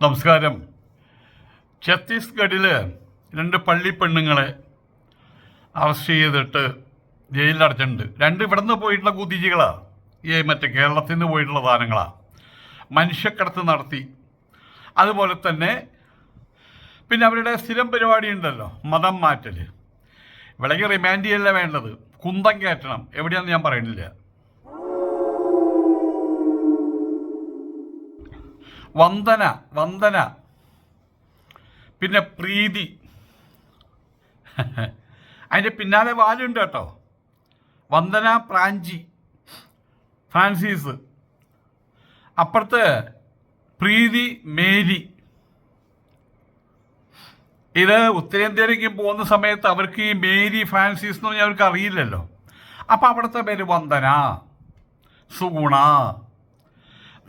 നമസ്കാരം. ഛത്തീസ്ഗഡിൽ രണ്ട് പള്ളി പെണ്ണുങ്ങളെ അറസ്റ്റ് ചെയ്തിട്ട് ജയിലിലടച്ചിട്ടുണ്ട് രണ്ട് ഇവിടെ നിന്ന് പോയിട്ടുള്ള കുതിജികളാ ഈ മറ്റേ കേരളത്തിൽ നിന്ന് പോയിട്ടുള്ള താരങ്ങളാണ് മനുഷ്യക്കടത്ത് നടത്തി. അതുപോലെ തന്നെ പിന്നെ അവരുടെ സ്ഥിരം പരിപാടി ഉണ്ടല്ലോ മതം മാറ്റൽ ഇവിടേക്ക് റിമാൻഡ് ചെയ്യല്ല വേണ്ടത്? കുന്തം കയറ്റണം. എവിടെയാണെന്ന് ഞാൻ പറയുന്നില്ല. വന്ദന വന്ദന. പിന്നെ പ്രീതി. അതിന്റെ പിന്നാലെ വാലുണ്ട് കേട്ടോ. വന്ദന പ്രാഞ്ചി ഫ്രാൻസിസ്. അപ്പുറത്ത് പ്രീതി മേരി. ഇത് ഉത്തരേന്ത്യയിലേക്ക് പോകുന്ന സമയത്ത് അവർക്ക് ഈ മേരി ഫ്രാൻസിസ് എന്ന് പറഞ്ഞാൽ അവർക്ക് അറിയില്ലല്ലോ. അപ്പം അവിടുത്തെ പേര് വന്ദന സുഗുണ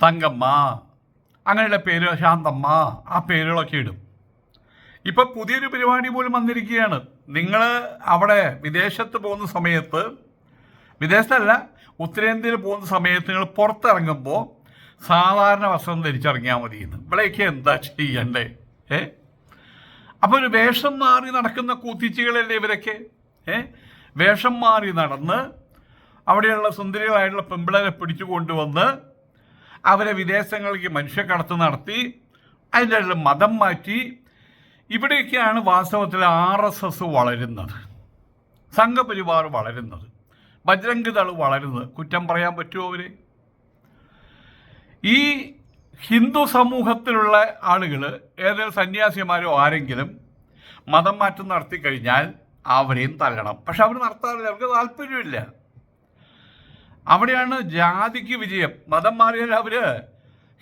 തങ്കമ്മ അങ്ങനെയുള്ള പേര് ശാന്തമ്മ ആ പേരുകളൊക്കെ ഇടും. ഇപ്പം പുതിയൊരു പരിപാടി പോലും വന്നിരിക്കുകയാണ്. നിങ്ങൾ അവിടെ വിദേശത്ത് പോകുന്ന സമയത്ത് വിദേശത്തല്ല ഉത്തരേന്ത്യയിൽ പോകുന്ന സമയത്ത് നിങ്ങൾ പുറത്തിറങ്ങുമ്പോൾ സാധാരണ വസ്ത്രം ധരിച്ചിറങ്ങിയാൽ മതി എന്ന്. ഇവിടെയൊക്കെ എന്താ ചെയ്യണ്ടേ? ഏ? അപ്പോൾ ഒരു വേഷം മാറി നടക്കുന്ന കൂത്തിച്ചികളല്ലേ ഇവരൊക്കെ? ഏ? വേഷം മാറി നടന്ന് അവിടെയുള്ള സുന്ദരികളായിട്ടുള്ള പെമ്പിളരെ പിടിച്ചു കൊണ്ടുവന്ന് അവരെ വിദേശങ്ങളിലേക്ക് മനുഷ്യക്കടത്ത് നടത്തി അതിന്റെ മതം മാറ്റി. ഇവിടെയൊക്കെയാണ് വാസ്തവത്തിൽ ആർ എസ് എസ് വളരുന്നത്. സംഘപരിവാർ വളരുന്നത്. ബജ്രംഗ് ദൾ വളരുന്നത്. കുറ്റം പറയാൻ പറ്റുമോ അവരെ? ഈ ഹിന്ദു സമൂഹത്തിലുള്ള ആളുകൾ ഏതെങ്കിലും സന്യാസിമാരോ ആരെങ്കിലും മതം മാറ്റം നടത്തി കഴിഞ്ഞാൽ അവരെയും തള്ളണം പക്ഷെ അവർ നടത്താറില്ല. അവർക്ക് താല്പര്യമില്ല. അവിടെയാണ് ജാതിക്ക് വിജയം. മതം മാറിയാൽ അവർ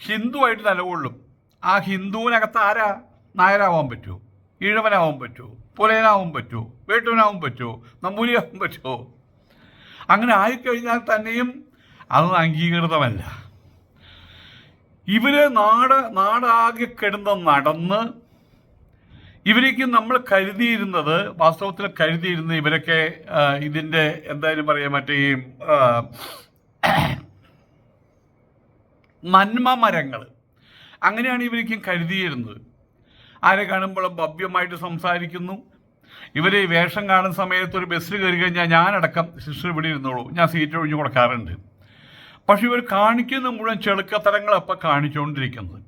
ഹിന്ദു ആയിട്ട് നിലകൊള്ളും. ആ ഹിന്ദുവിനകത്ത് ആരാ? നായരാവാൻ പറ്റുമോ? ഈഴവനാവാൻ പറ്റുമോ? പുലയനാവാൻ പറ്റുമോ? വേട്ടുവനാവാൻ പറ്റുമോ? നമ്പൂരിയാവാൻ പറ്റുമോ? അങ്ങനെ ആയിക്കഴിഞ്ഞാൽ തന്നെയും അത് അംഗീകൃതമല്ല. ഇവർ നാട് നാടാകെ കിടന്ന് നടന്ന് ഇവരേക്ക് നമ്മൾ കരുതിയിരുന്നത് വാസ്തവത്തിൽ കരുതിയിരുന്ന ഇവരൊക്കെ ഇതിന്റെ എന്തായാലും പറയാം മറ്റേ നന്മ മരങ്ങൾ അങ്ങനെയാണ് ഇവരേക്കും കരുതിയിരുന്നത്. ആരെ കാണുമ്പോൾ ഭവ്യമായിട്ട് സംസാരിക്കുന്നു. ഇവർ വേഷം കാണുന്ന സമയത്ത് ഒരു ബസ്സിൽ കയറി കഴിഞ്ഞാൽ ഞാനടക്കം സിസ്റ്റർ ഇവിടെ ഇരുന്നോളൂ. ഞാൻ സീറ്റ് ഒഴിഞ്ഞു കൊടുക്കാറുണ്ട്. പക്ഷെ ഇവർ കാണിക്കുന്ന മുഴുവൻ ചെളുക്കത്തരങ്ങളപ്പം കാണിച്ചുകൊണ്ടിരിക്കുന്നത്.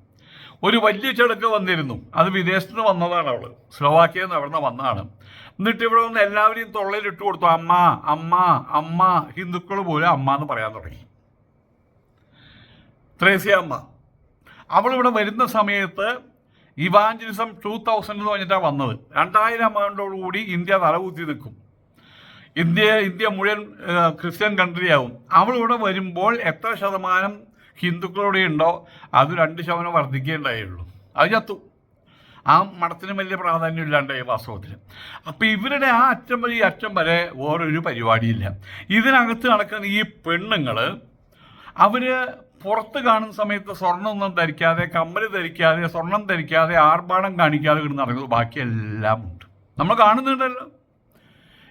ഒരു വലിയ ചടക്ക് വന്നിരുന്നു. അത് വിദേശത്ത് നിന്ന് വന്നതാണ് അവൾ. സ്ലോവാക്യയിൽ നിന്ന് അവിടെ നിന്ന് വന്നതാണ്. എന്നിട്ട് ഇവിടെ വന്ന് എല്ലാവരെയും തൊള്ളയിലിട്ട് കൊടുത്തു. അമ്മ അമ്മ അമ്മ ഹിന്ദുക്കൾ പോലും അമ്മ എന്ന് പറയാൻ തുടങ്ങി. ത്രേസ്യ അമ്മ. അവൾ ഇവിടെ വരുന്ന സമയത്ത് ഇവാഞ്ചലിസം ടൂ തൗസൻഡ് എന്ന് പറഞ്ഞിട്ടാണ് വന്നത്. രണ്ടായിരം ആണ്ടോടുകൂടി ഇന്ത്യ തലകുത്തി നിൽക്കും. ഇന്ത്യ ഇന്ത്യ മുഴുവൻ ക്രിസ്ത്യൻ കൺട്രിയാവും. അവൾ ഇവിടെ വരുമ്പോൾ എത്ര ശതമാനം ഹിന്ദുക്കളുടെ ഉണ്ടോ? അത് രണ്ട് ശതമാനം വർദ്ധിക്കേണ്ടായുള്ളൂ അത് ചത്തു. ആ മഠത്തിന് വലിയ പ്രാധാന്യം ഇല്ലാണ്ടായി വാസ്തവത്തിൽ. അപ്പം ഇവരുടെ ആ അറ്റം വരെ ഈ അറ്റം വരെ വേറൊരു പരിപാടിയില്ല. ഇതിനകത്ത് നടക്കുന്ന ഈ പെണ്ണുങ്ങൾ അവർ പുറത്ത് കാണുന്ന സമയത്ത് സ്വർണമൊന്നും ധരിക്കാതെ കമ്മൽ ധരിക്കാതെ സ്വർണം ധരിക്കാതെ ആർഭാടം കാണിക്കാതെ കിടന്ന് നടക്കുന്നത് ബാക്കിയെല്ലാം ഉണ്ട്. നമ്മൾ കാണുന്നുണ്ടല്ലോ.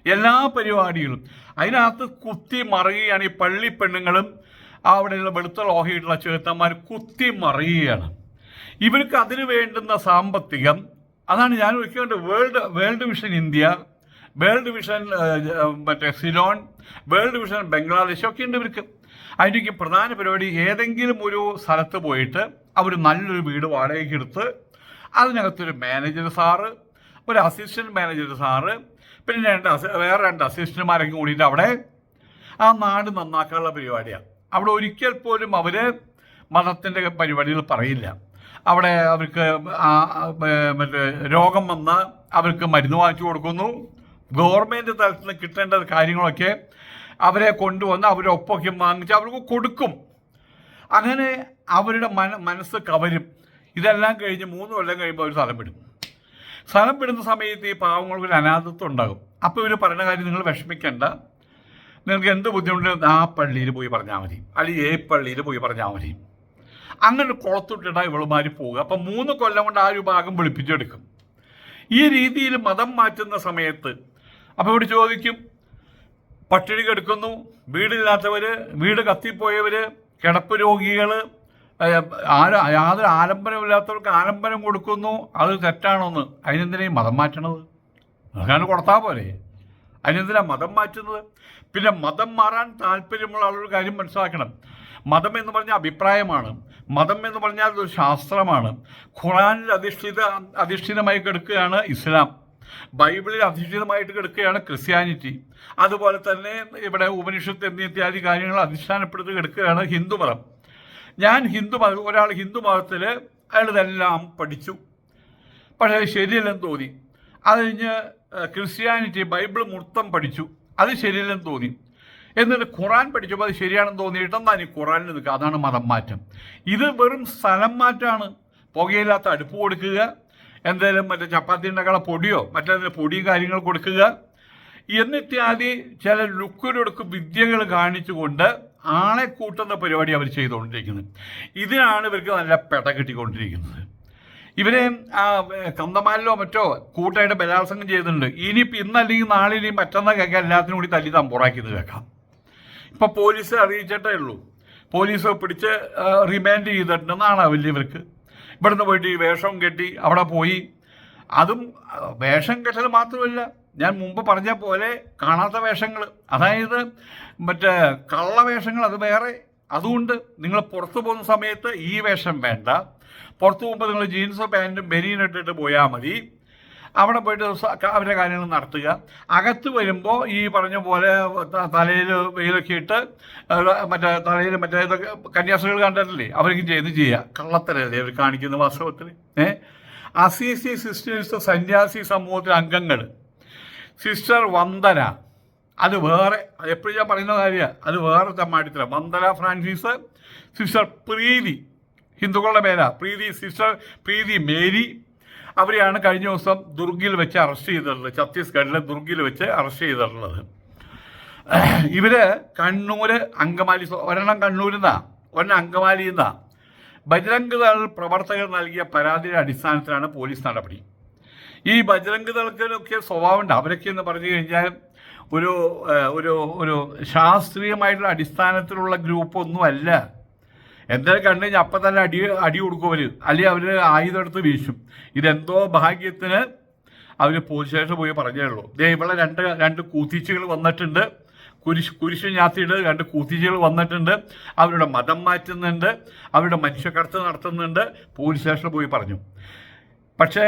എല്ലാ പരിപാടികളും. അതിനകത്ത് കുത്തി മറിയുകയാണ് ഈ പള്ളി പെണ്ണുങ്ങളും അവിടെയുള്ള വെളുത്ത ലോഹയിട്ടുള്ള ചെറുത്തന്മാർ കുത്തി മറിയുകയാണ്. ഇവർക്ക് അതിന് വേണ്ടുന്ന സാമ്പത്തികം അതാണ് ഞാൻ ഒരിക്കലും world world vision India world vision മറ്റേ സിലോൺ വേൾഡ് വിഷൻ ബംഗ്ലാദേശ് ഒക്കെ ഉണ്ട് ഇവർക്ക്. അതിന്റെയൊക്കെ പ്രധാന പരിപാടി ഏതെങ്കിലും ഒരു സ്ഥലത്ത് പോയിട്ട് അവർ നല്ലൊരു വീട് വാടകയ്ക്ക് എടുത്ത് അതിനകത്തൊരു മാനേജർ സാറ് ഒരു അസിസ്റ്റന്റ് മാനേജർ സാറ് പിന്നെ രണ്ട് വേറെ രണ്ട് അസിസ്റ്റന്റുമാരൊക്കെ കൂടിയിട്ട് അവിടെ ആ നാട് നന്നാക്കാനുള്ള പരിപാടിയാണ്. അവിടെ ഒരിക്കൽ പോലും അവർ മതത്തിന്റെ പരിപാടികൾ പറയില്ല. അവിടെ അവർക്ക് മറ്റേ രോഗം വന്ന അവർക്ക് മരുന്ന് വാങ്ങിച്ചു കൊടുക്കുന്നു. ഗവൺമെന്റ് തലത്തിൽ നിന്ന് കിട്ടേണ്ട കാര്യങ്ങളൊക്കെ അവരെ കൊണ്ടുവന്ന് അവരെ ഒപ്പൊക്കെ വാങ്ങിച്ച് അവർക്ക് കൊടുക്കും. അങ്ങനെ അവരുടെ മന മനസ്സ് കവരും. ഇതെല്ലാം കഴിഞ്ഞ് മൂന്ന് കൊല്ലം കഴിയുമ്പോൾ അവർ സ്ഥലം വിടും. സ്ഥലം വിടുന്ന സമയത്ത് ഈ പാവങ്ങൾക്ക് ഒരു അനാഥത്വം ഉണ്ടാകും. അപ്പോൾ ഇവർ പറയുന്ന കാര്യം നിങ്ങൾ വിഷമിക്കേണ്ട. നിങ്ങൾക്ക് എന്ത് ബുദ്ധിമുട്ട് ആ പള്ളിയിൽ പോയി പറഞ്ഞാൽ മതി. അല്ലെങ്കിൽ ഏ പള്ളിയിൽ പോയി പറഞ്ഞാൽ മതി. അങ്ങനെ കുളത്തിട്ടിട്ടാ ഇവളുമാർ പോവുക. അപ്പം മൂന്ന് കൊല്ലം കൊണ്ട് ആ ഒരു ഭാഗം വെളുപ്പിച്ചെടുക്കും. ഈ രീതിയിൽ മതം മാറ്റുന്ന സമയത്ത് അപ്പോൾ ഇവിടെ ചോദിക്കും പട്ടിണി കെടുക്കുന്നു വീടില്ലാത്തവർ വീട് കത്തിപ്പോയവർ കിടപ്പ് രോഗികൾ യാതൊരു ആലംബനമില്ലാത്തവർക്ക് ആലംബനം കൊടുക്കുന്നു. അത് തെറ്റാണോന്ന്? അതിനെന്തിനാ മതം മാറ്റണത്? അങ്ങനെ കൊടുത്താൽ പോരെ. അതിനെന്തിനാ മതം മാറ്റുന്നത്? പിന്നെ മതം മാറാൻ താല്പര്യമുള്ള ആളൊരു കാര്യം മനസ്സിലാക്കണം. മതം എന്ന് പറഞ്ഞാൽ അഭിപ്രായമാണ്. മതം എന്ന് പറഞ്ഞാൽ ഒരു ശാസ്ത്രമാണ്. ഖുറാനിൽ അധിഷ്ഠിത അധിഷ്ഠിതമായി കിടക്കുകയാണ് ഇസ്ലാം. ബൈബിളിൽ അധിഷ്ഠിതമായിട്ട് കിടക്കുകയാണ് ക്രിസ്ത്യാനിറ്റി. അതുപോലെ തന്നെ ഇവിടെ ഉപനിഷത്ത് എന്നീ ഇത്യാദി കാര്യങ്ങൾ അധിഷ്ഠാനപ്പെടുത്തി കിടക്കുകയാണ് ഹിന്ദുമതം. ഞാൻ ഹിന്ദു മതം ഒരാൾ ഹിന്ദു മതത്തിൽ അയാൾ ഇതെല്ലാം പഠിച്ചു. പക്ഷേ ശരിയല്ലെന്ന് തോന്നി. അത് കഴിഞ്ഞ് ക്രിസ്ത്യാനിറ്റി ബൈബിൾ മൊത്തം പഠിച്ചു. അത് ശരിയല്ലെന്ന് തോന്നി. എന്നിട്ട് ഖുറാൻ പഠിച്ചപ്പോൾ അത് ശരിയാണെന്ന് തോന്നിയിട്ട് എന്നാ നീ ഖുറാനിൽ നിൽക്കുക? അതാണ് മതം മാറ്റം ഇത് വെറും സ്ഥലം മാറ്റമാണ് പുകയില്ലാത്ത അടുപ്പ് കൊടുക്കുക എന്തെങ്കിലും മറ്റേ ചപ്പാത്തി ഉണ്ടാക്കാനുള്ള പൊടിയോ മറ്റേതെങ്കിലും പൊടിയും കാര്യങ്ങൾ കൊടുക്കുക. എന്നിത്യാദി ചില ലുക്കിലൊടുക്ക് വിദ്യകൾ കാണിച്ചുകൊണ്ട് ആളെ കൂട്ടുന്ന പരിപാടി അവർ ചെയ്തുകൊണ്ടിരിക്കുന്നത് ഇതിനാണ് ഇവർക്ക് നല്ല പെട കിട്ടിക്കൊണ്ടിരിക്കുന്നത്. ഇവരെ ആ ഏ, കന്തമാലിലോ മറ്റോ കൂട്ടായിട്ട് ബലാത്സംഗം ചെയ്തിട്ടുണ്ട്. ഇനിയിപ്പോൾ ഇന്നല്ലെങ്കിൽ നാളെ ഇനി മറ്റന്നാൾ കേൾക്കാം എല്ലാത്തിനും കൂടി തല്ലി തമ്പുറാക്കിയത് കേൾക്കാം. ഇപ്പൊ പോലീസ് അറിയിച്ചിട്ടേ ഉള്ളൂ. പോലീസ് പിടിച്ച് റിമാൻഡ് ചെയ്തിട്ടുണ്ടെന്നാണ് വലിയവർക്ക് ഇവിടുന്ന് പോയിട്ട് ഈ വേഷം കെട്ടി അവിടെ പോയി. അതും വേഷം കെട്ടൽ മാത്രമല്ല ഞാൻ മുമ്പ് പറഞ്ഞ പോലെ കാണാത്ത വേഷങ്ങൾ അതായത് മറ്റേ കള്ളവേഷങ്ങൾ അത് വേറെ. അതുകൊണ്ട് നിങ്ങൾ പുറത്തു പോകുന്ന സമയത്ത് ഈ വേഷം വേണ്ട. പുറത്തു പോകുമ്പോൾ നിങ്ങൾ ജീൻസോ പാന്റും ബനിയനും ഇട്ടിട്ട് പോയാൽ മതി. അവിടെ പോയിട്ട് അവരുടെ കാര്യങ്ങൾ നടത്തുക. അകത്ത് വരുമ്പോൾ ഈ പറഞ്ഞ പോലെ തലയിൽ വെയിലൊക്കെ ഇട്ട് മറ്റേ തലയിൽ മറ്റേ ഇതൊക്കെ കന്യാസ്ത്രീകൾ കണ്ടിട്ടില്ലേ? അവരൊക്കെ ചെയ്ത് ചെയ്യുക കള്ളത്തരല്ലേ അവർ കാണിക്കുന്ന വാസ്തവത്തിൽ ഏ? അസീസി സിസ്റ്റേഴ്സ് സന്യാസി സമൂഹത്തിലെ അംഗങ്ങൾ സിസ്റ്റർ വന്ദന. അത് വേറെ എപ്പോഴും ഞാൻ പറയുന്ന കാര്യമാണ് അത് വേറെ തമ്മാടിത്തരാം. Vandana Francis sister Preethi. ഹിന്ദുക്കളുടെ പേരാ. Preethi sister Preethi Mary. അവരെയാണ് കഴിഞ്ഞ ദിവസം ദുർഗിൽ വെച്ച് അറസ്റ്റ് ചെയ്തിട്ടുള്ളത് ഛത്തീസ്ഗഡിലെ ദുർഗിൽ വെച്ച് അറസ്റ്റ് ചെയ്തിട്ടുള്ളത് ഇവർ കണ്ണൂര് അങ്കമാലി ഒരെണ്ണം കണ്ണൂരിൽ നിന്നാണ് ഒരെണ്ണം അങ്കമാലിയിൽ നിന്നാണ് ബജരംഗ് ദൾ പ്രവർത്തകർ നൽകിയ പരാതിയുടെ അടിസ്ഥാനത്തിലാണ് പോലീസ് നടപടി. ഈ ബജരംഗ് ദളത്തിനൊക്കെ സ്വഭാവമുണ്ട്. അവരൊക്കെ എന്ന് പറഞ്ഞു കഴിഞ്ഞാൽ ഒരു ഒരു ഒരു ശാസ്ത്രീയമായിട്ടുള്ള അടിസ്ഥാനത്തിലുള്ള ഗ്രൂപ്പൊന്നും അല്ല എന്തായാലും കണ്ടു കഴിഞ്ഞാൽ അപ്പം തന്നെ അടി അടി കൊടുക്കും അവർ അല്ലെങ്കിൽ അവർ ആയുധം എടുത്ത് വീശും. ഇതെന്തോ ഭാഗ്യത്തിന് അവർ പോലീസ് സ്റ്റേഷൻ പോയി പറഞ്ഞേ ഉള്ളൂ. ദേ ഇവിടെ രണ്ട് രണ്ട് കൂത്തിച്ചുകൾ വന്നിട്ടുണ്ട്. കുരിശ് കുരിശ് ഞാത്തിയിട്ട് രണ്ട് കൂത്തിച്ചുകൾ വന്നിട്ടുണ്ട്. അവരുടെ മതം മാറ്റുന്നുണ്ട്. അവരുടെ മനുഷ്യക്കടത്ത് നടത്തുന്നുണ്ട്. പോലീസ് സ്റ്റേഷനിൽ പോയി പറഞ്ഞു. പക്ഷേ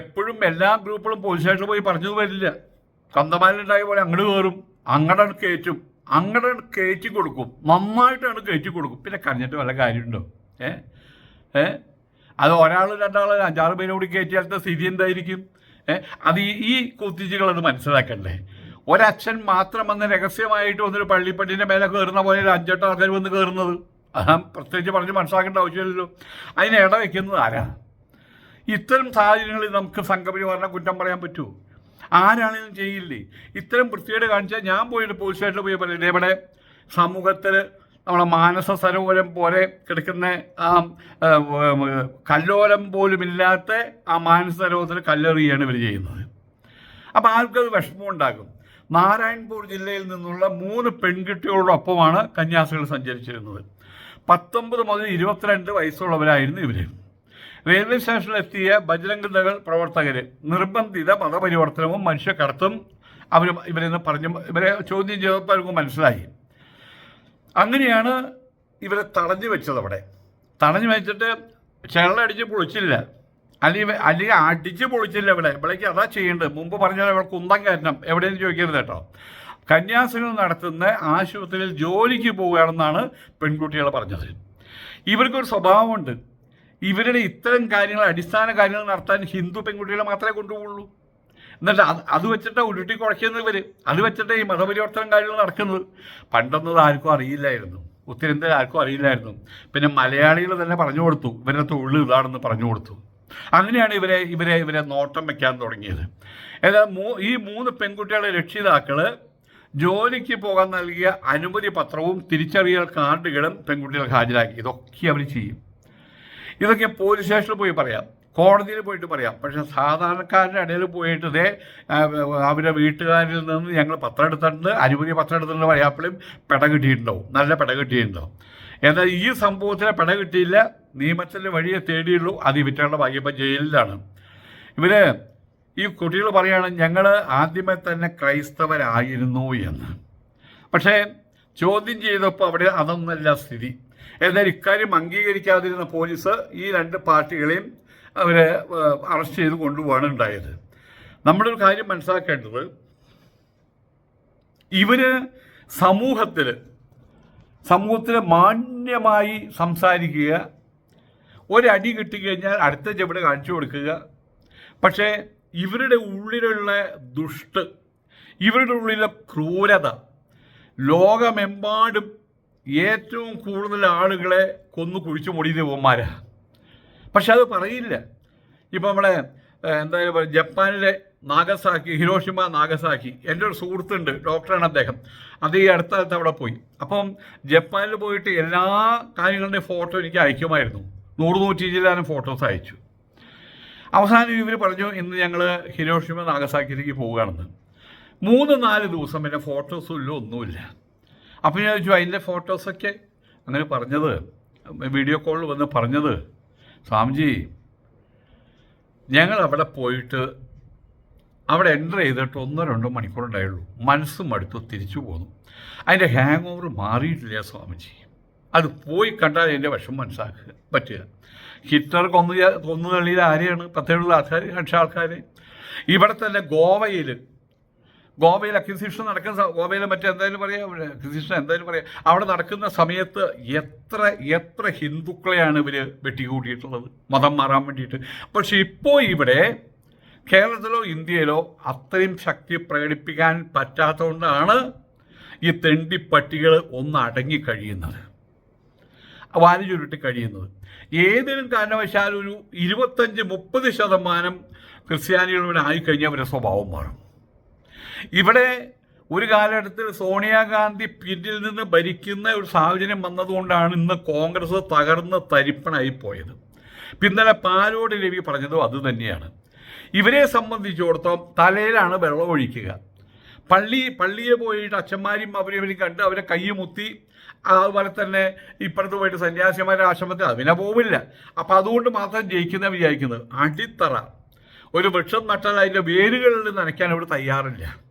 എപ്പോഴും എല്ലാ ഗ്രൂപ്പുകളും പോലീസ് സ്റ്റേഷനിൽ പോയി പറഞ്ഞു വരില്ല കന്തമാലുണ്ടായ പോലെ അങ്ങോട്ട് കയറും അങ്ങോട്ട് കയറ്റും. അങ്ങോട്ട് കയറ്റി കൊടുക്കും. നന്നായിട്ടാണ് കയറ്റി കൊടുക്കും. പിന്നെ കരഞ്ഞിട്ട് വല്ല കാര്യമുണ്ടോ? ഏ? ഏ? അത് ഒരാൾ രണ്ടാൾ അഞ്ചാറ് പേരും കൂടി കയറ്റിയാലത്തെ സ്ഥിതി എന്തായിരിക്കും? ഏ? അത് ഈ അത് മനസ്സിലാക്കണ്ടേ? ഒരച്ഛൻ മാത്രം വന്ന് രഹസ്യമായിട്ട് വന്നൊരു പള്ളിപ്പട്ടിന്റെ മേലെ കയറുന്ന പോലെ ഒരു അഞ്ചെട്ട് ആൾക്കാർ വന്ന് കയറുന്നത് അതാ പ്രത്യേകിച്ച് പറഞ്ഞ് മനസ്സിലാക്കേണ്ട ആവശ്യമില്ലല്ലോ. അതിന് ഇട വയ്ക്കുന്നത് ആരാ? ഇത്തരം സാഹചര്യങ്ങളിൽ നമുക്ക് സംഘപരിവാറിനെ കുറ്റം പറയാൻ പറ്റുമോ? ആരാണെങ്കിലും ചെയ്യില്ലേ? ഇത്തരം വൃത്തികേട് കാണിച്ചാൽ ഞാൻ പോയിട്ട് പോലീസ് സ്റ്റേഷനിൽ പോയി പറയില്ലേ ഇവിടെ സമൂഹത്തിൽ നമ്മളെ മാനസ സരോവരം പോലെ കിടക്കുന്ന ആ കല്ലോലം പോലും ഇല്ലാത്ത ആ മാനസ സരോവരത്തിൽ കല്ലെറിയാണ് ഇവർ ചെയ്യുന്നത്. അപ്പം ആർക്കത് വിഷമം ഉണ്ടാകും. നാരായൺപൂർ ജില്ലയിൽ നിന്നുള്ള മൂന്ന് പെൺകുട്ടികളോടൊപ്പമാണ് കന്യാസികൾ സഞ്ചരിച്ചിരുന്നത്. പത്തൊമ്പത് മുതൽ ഇരുപത്തിരണ്ട് വയസ്സുള്ളവരായിരുന്നു ഇവർ റെയിൽവേ സ്റ്റേഷനിലെത്തിയ ദൾ പ്രവർത്തകർ നിർബന്ധിത മതപരിവർത്തനവും മനുഷ്യക്കടത്തും അവർ ഇവരെന്ന് പറഞ്ഞു ഇവരെ ചോദ്യം ചെയ്തപ്പോൾ അവർക്ക് മനസ്സിലായി. അങ്ങനെയാണ് ഇവരെ തടഞ്ഞു വെച്ചത് അവിടെ. തടഞ്ഞു വെച്ചിട്ട് ചെള്ളടിച്ച് പൊളിച്ചില്ല. അല്ലെങ്കിൽ അല്ലെങ്കിൽ അടിച്ച് പൊളിച്ചില്ല ഇവിടെ. ഇവിടേക്ക് അതാ ചെയ്യേണ്ടത്. മുമ്പ് പറഞ്ഞാൽ ഇവിടെ കുന്തം കയറ്റണം. എവിടെയെന്ന് ചോദിക്കരുത് കേട്ടോ. കന്യാസ്ത്രീകൾ നടത്തുന്ന ആശുപത്രിയിൽ ജോലിക്ക് പോവുകയാണെന്നാണ് പെൺകുട്ടികൾ പറഞ്ഞത്. ഇവർക്കൊരു സ്വഭാവമുണ്ട്. ഇവരുടെ ഇത്തരം കാര്യങ്ങൾ അടിസ്ഥാന കാര്യങ്ങൾ നടത്താൻ ഹിന്ദു പെൺകുട്ടികളെ മാത്രമേ കൊണ്ടുപോകുള്ളൂ. എന്നിട്ട് അത് അത് വെച്ചിട്ട് ഉരുട്ടി കുറയ്ക്കുന്നത് ഇവർ അത് വെച്ചിട്ട് ഈ മതപരിവർത്തനം കാര്യങ്ങൾ നടക്കുന്നത്. പണ്ടൊന്നും ആർക്കും അറിയില്ലായിരുന്നു. ഉത്തരേന്ത്യ ആർക്കും അറിയില്ലായിരുന്നു. പിന്നെ മലയാളികൾ തന്നെ പറഞ്ഞു കൊടുത്തു. ഇവരുടെ തൊഴിൽ ഇതാണെന്ന് പറഞ്ഞു കൊടുത്തു. അങ്ങനെയാണ് ഇവരെ ഇവരെ ഇവരെ നോട്ടം വെക്കാൻ തുടങ്ങിയത്. ഏതാ മൂ ഈ മൂന്ന് പെൺകുട്ടികളെ രക്ഷിതാക്കൾ ജോലിക്ക് പോകാൻ നൽകിയ അനുമതി പത്രവും തിരിച്ചറിയൽ കാർഡുകളും പെൺകുട്ടികൾക്ക് ഹാജരാക്കി. ഇതൊക്കെ അവർ ചെയ്യും. ഇതൊക്കെ പോലീസ് സ്റ്റേഷനിൽ പോയി പറയാം. കോടതിയിൽ പോയിട്ട് പറയാം. പക്ഷെ സാധാരണക്കാരുടെ ഇടയിൽ പോയിട്ട് ഇതേ അവരുടെ വീട്ടുകാരിൽ നിന്ന് ഞങ്ങൾ പത്രം എടുത്തിട്ടുണ്ട്. അനുമതി പത്രം എടുത്തിട്ടുണ്ട് പറയാപ്പോഴും പെട കിട്ടിയിട്ടുണ്ടാവും. നല്ല പെട കിട്ടിയിട്ടുണ്ടാവും. എന്നാൽ ഈ സംഭവത്തിന് പിട കിട്ടിയില്ല. നിയമത്തിന്റെ വഴിയെ തേടിയുള്ളൂ. അത് ഇവറ്റകളുടെ ഭാഗ്യപ്പം ജയിലിലാണ്. ഇവർ ഈ കുട്ടികൾ പറയുകയാണ് ഞങ്ങൾ ആദ്യമേ തന്നെ ക്രൈസ്തവരായിരുന്നു എന്ന്. പക്ഷേ ചോദ്യം ചെയ്തപ്പോൾ അവിടെ അതൊന്നല്ല സ്ഥിതി. എന്നാൽ ഇക്കാര്യം അംഗീകരിക്കാതിരുന്ന പോലീസ് ഈ രണ്ട് പാർട്ടികളെയും അവരെ അറസ്റ്റ് ചെയ്ത് കൊണ്ടുപോവാണ് ഉണ്ടായത്. നമ്മളൊരു കാര്യം മനസ്സിലാക്കേണ്ടത് ഇവർ സമൂഹത്തിൽ സമൂഹത്തിൽ മാന്യമായി സംസാരിക്കുക ഒരടി കിട്ടിക്കഴിഞ്ഞാൽ അടുത്ത ചെവിടെ കാണിച്ചു കൊടുക്കുക. പക്ഷേ ഇവരുടെ ഉള്ളിലുള്ള ദുഷ്ട് ഇവരുടെ ഉള്ളിലെ ക്രൂരത ലോകമെമ്പാടും ഏറ്റവും കൂടുതൽ ആളുകളെ കൊന്നു കുഴിച്ചു മുടിയത് ഇവന്മാരാണ് പക്ഷെ അത് പറയില്ല. ഇപ്പം നമ്മളെ എന്തായാലും പറയുക ജപ്പാനിലെ നാഗസാക്കി ഹിരോഷിമ നാഗസാക്കി എന്റെ ഒരു സുഹൃത്തുണ്ട് ഡോക്ടറാണ് അദ്ദേഹം. അത് ഈ അടുത്ത കാലത്ത് അവിടെ പോയി. അപ്പം ജപ്പാനിൽ പോയിട്ട് എല്ലാ കാര്യങ്ങളുടെയും ഫോട്ടോ എനിക്ക് അയക്കുമായിരുന്നു. നൂറ് നൂറ്റി ചില്ലാനും ഫോട്ടോസ് അയച്ചു. അവസാനം ഇവർ പറഞ്ഞു ഇന്ന് ഞങ്ങൾ ഹിരോഷിമ നാഗസാക്കിയിലേക്ക് പോവുകയാണെന്ന്. മൂന്ന് നാല് ദിവസം പിന്നെ ഫോട്ടോസും ഇല്ല ഒന്നുമില്ല. അപ്പം ഞാൻ ചോദിച്ചു അതിന്റെ ഫോട്ടോസൊക്കെ അങ്ങനെ പറഞ്ഞത് വീഡിയോ കോളിൽ വന്ന് പറഞ്ഞത് സ്വാമിജി ഞങ്ങൾ അവിടെ പോയിട്ട് അവിടെ എന്റർ ചെയ്തിട്ട് ഒന്നോ രണ്ടോ മണിക്കൂറുണ്ടായുള്ളൂ മനസ്സും അടുത്ത് തിരിച്ചു പോന്നു. അതിന്റെ ഹാങ് ഓവർ മാറിയിട്ടില്ല സ്വാമിജി. അത് പോയി കണ്ടാൽ എന്റെ വിഷം മനസ്സിലാക്കുക പറ്റുക ഹിറ്റ്ലർ കൊന്നു കൊന്നു തള്ളിയത് ആരെയാണ്? പത്തേഴുള്ള ആൾക്കാർ ലക്ഷം ആൾക്കാർ ഇവിടെ തന്നെ ഗോവയിൽ ഗോവയിൽ അക്വിസിഷൻ നടക്കുന്ന ഗോവയിൽ മറ്റെന്തായാലും പറയാം അക്വിസിഷൻ എന്തായാലും പറയാം. അവിടെ നടക്കുന്ന സമയത്ത് എത്ര എത്ര ഹിന്ദുക്കളെയാണ് ഇവർ വെട്ടിക്കൂട്ടിയിട്ടുള്ളത്? മതം മാറാൻ വേണ്ടിയിട്ട്. പക്ഷെ ഇപ്പോൾ ഇവിടെ കേരളത്തിലോ ഇന്ത്യയിലോ അത്രയും ശക്തി പ്രകടിപ്പിക്കാൻ പറ്റാത്തതുകൊണ്ടാണ് ഈ തെണ്ടിപ്പട്ടികൾ ഒന്ന് അടങ്ങി കഴിയുന്നത്. വാലി ചുരുട്ടി കഴിയുന്നത്. ഏതെങ്കിലും കാരണവശാലും ഒരു ഇരുപത്തഞ്ച് മുപ്പത് ശതമാനം ക്രിസ്ത്യാനികളിവിടെ ആയിക്കഴിഞ്ഞാൽ അവരുടെ സ്വഭാവം മാറും. ഇവിടെ ഒരു കാലഘട്ടത്തിൽ സോണിയാഗാന്ധി പിന്നിൽ നിന്ന് ഭരിക്കുന്ന ഒരു സാഹചര്യം വന്നതുകൊണ്ടാണ് ഇന്ന് കോൺഗ്രസ് തകർന്ന് തരിപ്പണായി പോയത്. പിന്നലെ പാലോട് രവി പറഞ്ഞതും അത് തന്നെയാണ്. ഇവരെ സംബന്ധിച്ചിടത്തോളം തലയിലാണ് വെള്ളം ഒഴിക്കുക. പള്ളി പള്ളിയെ പോയിട്ട് അച്ഛന്മാരും അവരും ഇവരും കണ്ട് അവരെ കൈ അതുപോലെ തന്നെ ഇപ്പുറത്ത് പോയിട്ട് സന്യാസിമാരുടെ ആശ്രമത്തിൽ അതിനെ പോവില്ല. അപ്പം അതുകൊണ്ട് മാത്രം ജയിക്കുന്ന വിചാരിക്കുന്നത് അടിത്തറ. ഒരു വൃക്ഷം നട്ടാൽ അതിന്റെ വേരുകളിൽ നനയ്ക്കാൻ ഇവിടെ തയ്യാറില്ല.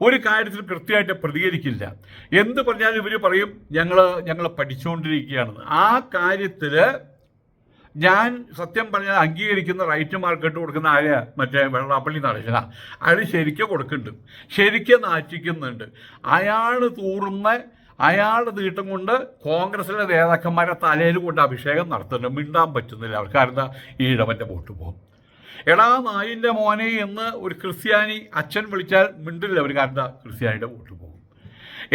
ഒരു കാര്യത്തിൽ കൃത്യമായിട്ട് പ്രതികരിക്കില്ല. എന്ത് പറഞ്ഞാലും ഇവർ പറയും ഞങ്ങൾ ഞങ്ങൾ പഠിച്ചുകൊണ്ടിരിക്കുകയാണ് ആ കാര്യത്തിൽ ഞാൻ സത്യം പറഞ്ഞാൽ അംഗീകരിക്കുന്ന റൈറ്റ് മാർക്കറ്റ് കൊടുക്കുന്ന ആര്? മറ്റേ വെള്ളാപ്പള്ളി നടക്കുന്ന അയാൾ ശരിക്കും കൊടുക്കുന്നുണ്ട്. ശരിക്കും നാറ്റിക്കുന്നുണ്ട്. അയാൾ തൂറുന്ന അയാൾ തീട്ടം കൊണ്ട് കോൺഗ്രസിലെ നേതാക്കന്മാരെ തലയിൽ കൊണ്ട് അഭിഷേകം നടത്തുന്നുണ്ട്. മിണ്ടാൻ പറ്റുന്നില്ല. അവർക്ക് ഈ ഇടവന്റെ വോട്ട് പോകും. എടാ നായിന്റെ മോനെ എന്ന് ഒരു ക്രിസ്ത്യാനി അച്ഛൻ വിളിച്ചാൽ മിണ്ടില്ല അവർ കാരണം ക്രിസ്ത്യാനിയുടെ വോട്ട് പോകും.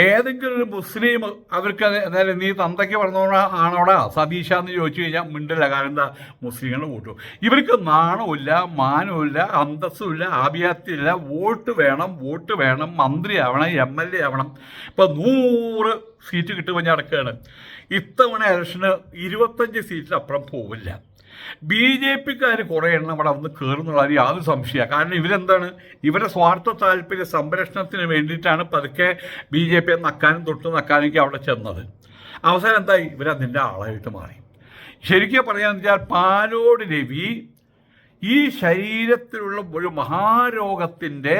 ഏതെങ്കിലും ഒരു മുസ്ലിം അവർക്ക് എന്നാൽ നീ തന്തയ്ക്ക് പറഞ്ഞോടാ ആണോടാ സതീഷ എന്ന് ചോദിച്ചു കഴിഞ്ഞാൽ മിണ്ടില്ല കാരണം എന്താ മുസ്ലിങ്ങളുടെ വോട്ട് ഇവർക്ക് നാണമില്ല മാനമില്ല അന്തസ്സുമില്ല ആഭിയാത്യമില്ല. വോട്ട് വേണം വോട്ട് വേണം മന്ത്രി ആവണം എം എൽ എ ആവണം. ഇപ്പം നൂറ് സീറ്റ് കിട്ടുമ്പോൾ ഞാൻ അടക്കുകയാണ് ഇത്തവണ ഇലക്ഷന് ഇരുപത്തഞ്ച് സീറ്റിലപ്പുറം പോവില്ല. ബി ജെ പിക്കാർ കുറേ എണ്ണം അവിടെ വന്ന് കയറുന്നുള്ള കാര്യം യാതൊരു സംശയമാണ് കാരണം ഇവരെന്താണ്? ഇവരുടെ സ്വാർത്ഥ താല്പര്യ സംരക്ഷണത്തിന് വേണ്ടിയിട്ടാണ് പതുക്കെ ബി ജെ പി നക്കാനും തൊട്ട് നക്കാനൊക്കെ അവിടെ ചെന്നത്. അവസാനം എന്തായി? ഇവരതിന്റെ ആളായിട്ട് മാറി. ശരിക്കും പറയാന്ന് വെച്ചാൽ പാലോട് രവി ഈ ശരീരത്തിലുള്ള ഒരു മഹാരോഗത്തിന്റെ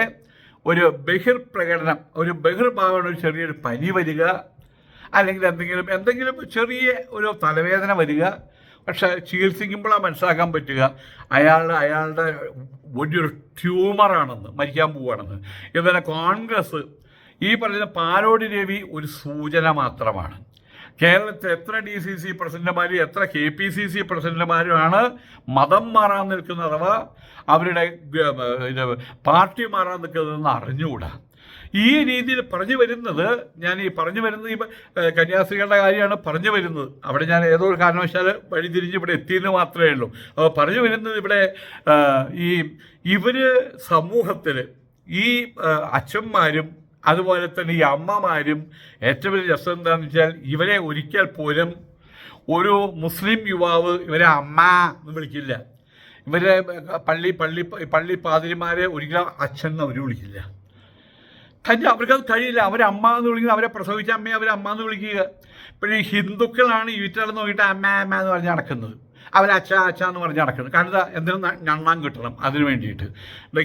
ഒരു ബഹിർപ്രകടനം ഒരു ബഹിർഭാവന ഒരു ചെറിയൊരു പനി വരിക അല്ലെങ്കിൽ എന്തെങ്കിലും എന്തെങ്കിലും ചെറിയ ഒരു തലവേദന വരിക പക്ഷെ ചികിത്സിക്കുമ്പോഴാണ് മനസ്സിലാക്കാൻ പറ്റുക. അയാളുടെ അയാളുടെ വലിയൊരു ട്യൂമറാണെന്ന് മരിക്കാൻ പോവുകയാണെന്ന് ഇതുപോലെ കോൺഗ്രസ് ഈ പറയുന്ന പാലോടി രവി ഒരു സൂചന മാത്രമാണ്. കേരളത്തിൽ എത്ര ഡി സി സി പ്രസിഡന്റുമാരും എത്ര കെ പി സി സി പ്രസിഡന്റുമാരുമാണ് മതം മാറാൻ നിൽക്കുന്നത് അഥവാ അവരുടെ പാർട്ടി മാറാൻ നിൽക്കുന്നതെന്ന് അറിഞ്ഞുകൂടാ. ഈ രീതിയിൽ പറഞ്ഞു വരുന്നത് ഞാൻ ഈ പറഞ്ഞു വരുന്നത് ഈ കന്യാസ്ത്രീകളുടെ കാര്യമാണ് പറഞ്ഞു വരുന്നത്. അവിടെ ഞാൻ ഏതോ ഒരു കാരണവശാൽ വഴിതിരിഞ്ഞ് ഇവിടെ എത്തിയെന്ന് മാത്രമേ ഉള്ളൂ. അപ്പോൾ പറഞ്ഞു വരുന്നത് ഇവിടെ ഈ ഇവർ സമൂഹത്തിൽ ഈ അച്ഛന്മാരും അതുപോലെ തന്നെ ഈ അമ്മമാരും ഏറ്റവും വലിയ രസം എന്താണെന്ന് വെച്ചാൽ ഇവരെ ഒരിക്കൽ പോലും ഒരു മുസ്ലിം യുവാവ് ഇവരെ അമ്മ എന്ന് വിളിക്കില്ല. ഇവരെ പള്ളി പള്ളി പള്ളി പാതിരിമാരെ ഒരിക്കലും അച്ഛൻ അവർ വിളിക്കില്ല. കാര്യം അവർക്കത് കഴിയില്ല. അവരെ അമ്മ എന്ന് വിളിക്കുന്നത് അവരെ പ്രസവിച്ച അമ്മയെ അവരെ അമ്മ എന്ന് വിളിക്കുക. പിന്നെ ഹിന്ദുക്കളാണ് യൂറ്റർ നോക്കിയിട്ട് അമ്മ അമ്മ എന്ന് പറഞ്ഞ് നടക്കുന്നത്. അവർ അച്ഛ അച്ഛ എന്ന് പറഞ്ഞ് നടക്കുന്നത്. കാരണം എന്തിനും ഞണ്ണാൻ കിട്ടണം അതിന് വേണ്ടിയിട്ട്.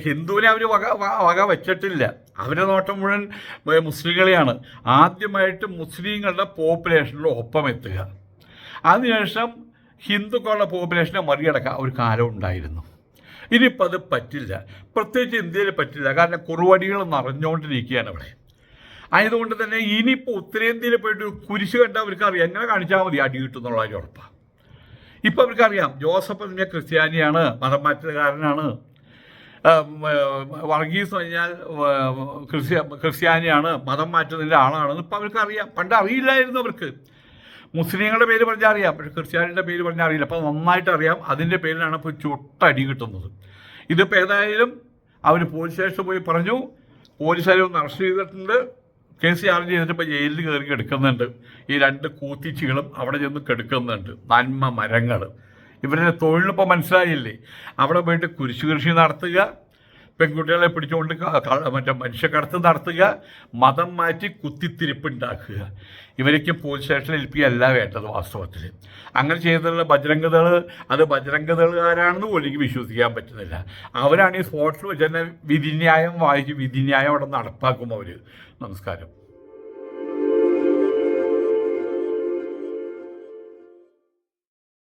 ഹിന്ദുവിനെ അവർ വക വക വെച്ചിട്ടില്ല. അവരുടെ നോട്ടം മുഴുവൻ മുസ്ലിങ്ങളെയാണ്. ആദ്യമായിട്ട് മുസ്ലിങ്ങളുടെ പോപ്പുലേഷനിൽ ഒപ്പം എത്തുക. അതിനുശേഷം ഹിന്ദുക്കളുടെ പോപ്പുലേഷനെ മറികടക്കാൻ ഒരു കാലം ഉണ്ടായിരുന്നു. ഇനിയിപ്പോൾ അത് പറ്റില്ല. പ്രത്യേകിച്ച് ഇന്ത്യയിൽ പറ്റില്ല. കാരണം കുറുവടികൾ നിറഞ്ഞുകൊണ്ടിരിക്കുകയാണ് അവിടെ. ആയതുകൊണ്ട് തന്നെ ഇനിയിപ്പോൾ ഉത്തരേന്ത്യയിൽ പോയിട്ട് കുരിശ് കണ്ടാൽ അവർക്ക് അറിയാം എങ്ങനെ കാണിച്ചാൽ മതി അടി കിട്ടുന്നുള്ള കാര്യം ഉറപ്പാണ് ഇപ്പം അവർക്കറിയാം ജോസഫ് എന്ന ക്രിസ്ത്യാനിയാണ് മതമാറ്റക്കാരനാണ്. വർഗീസ് പറഞ്ഞാൽ ക്രിസ്ത്യ ക്രിസ്ത്യാനിയാണ് മതം മാറ്റുന്നതിന്റെ ആളാണെന്ന് ഇപ്പം അവർക്കറിയാം. പണ്ട് അറിയില്ലായിരുന്നു അവർക്ക്. മുസ്ലിങ്ങളുടെ പേര് പറഞ്ഞാൽ അറിയാം പക്ഷെ ക്രിസ്ത്യാനിയുടെ പേര് പറഞ്ഞാൽ അറിയില്ല. അപ്പോൾ നന്നായിട്ട് അറിയാം അതിന്റെ പേരിലാണ് ഇപ്പോൾ ചുട്ടടി കിട്ടുന്നത്. ഇതിപ്പോൾ ഏതായാലും അവർ പോലീസ് സ്റ്റേഷനിൽ പോയി പറഞ്ഞു പോലീസുകാർ ഒന്ന് അറസ്റ്റ് ചെയ്തിട്ടുണ്ട്. കേസ് ചാർജ് ചെയ്തിട്ട് ഇപ്പോൾ ജയിലിൽ കയറി കിടക്കുന്നുണ്ട്. ഈ രണ്ട് കൂത്തിച്ചികളും അവിടെ ചെന്ന് കിടക്കുന്നുണ്ട്. നന്മ മരങ്ങൾ ഇവരുടെ തൊഴിലിപ്പോൾ മനസ്സിലായില്ലേ? അവിടെ പോയിട്ട് കുരിശു കൃഷി നടത്തുക പെൺകുട്ടികളെ പിടിച്ചുകൊണ്ട് മറ്റേ മനുഷ്യക്കടത്ത് നടത്തുക മതം മാറ്റി കുത്തിത്തിരിപ്പുണ്ടാക്കുക ഇവരേക്ക് പോലീസ് സ്റ്റേഷനിൽ ഏൽപ്പിക്കുകയല്ല വേണ്ടത് വാസ്തവത്തിൽ. അങ്ങനെ ചെയ്തിട്ടുള്ള ബജരംഗതകൾ അത് ബജരംഗതളുകാരാണെന്ന് പോലും വിശ്വസിക്കാൻ പറ്റുന്നില്ല. അവരാണ് ഈ സ്പോർട്സിൽ വെച്ച് തന്നെ വിധിന്യായം വായിച്ച് വിധിന്യായം അവിടെ നടപ്പാക്കും അവർ നമസ്കാരം.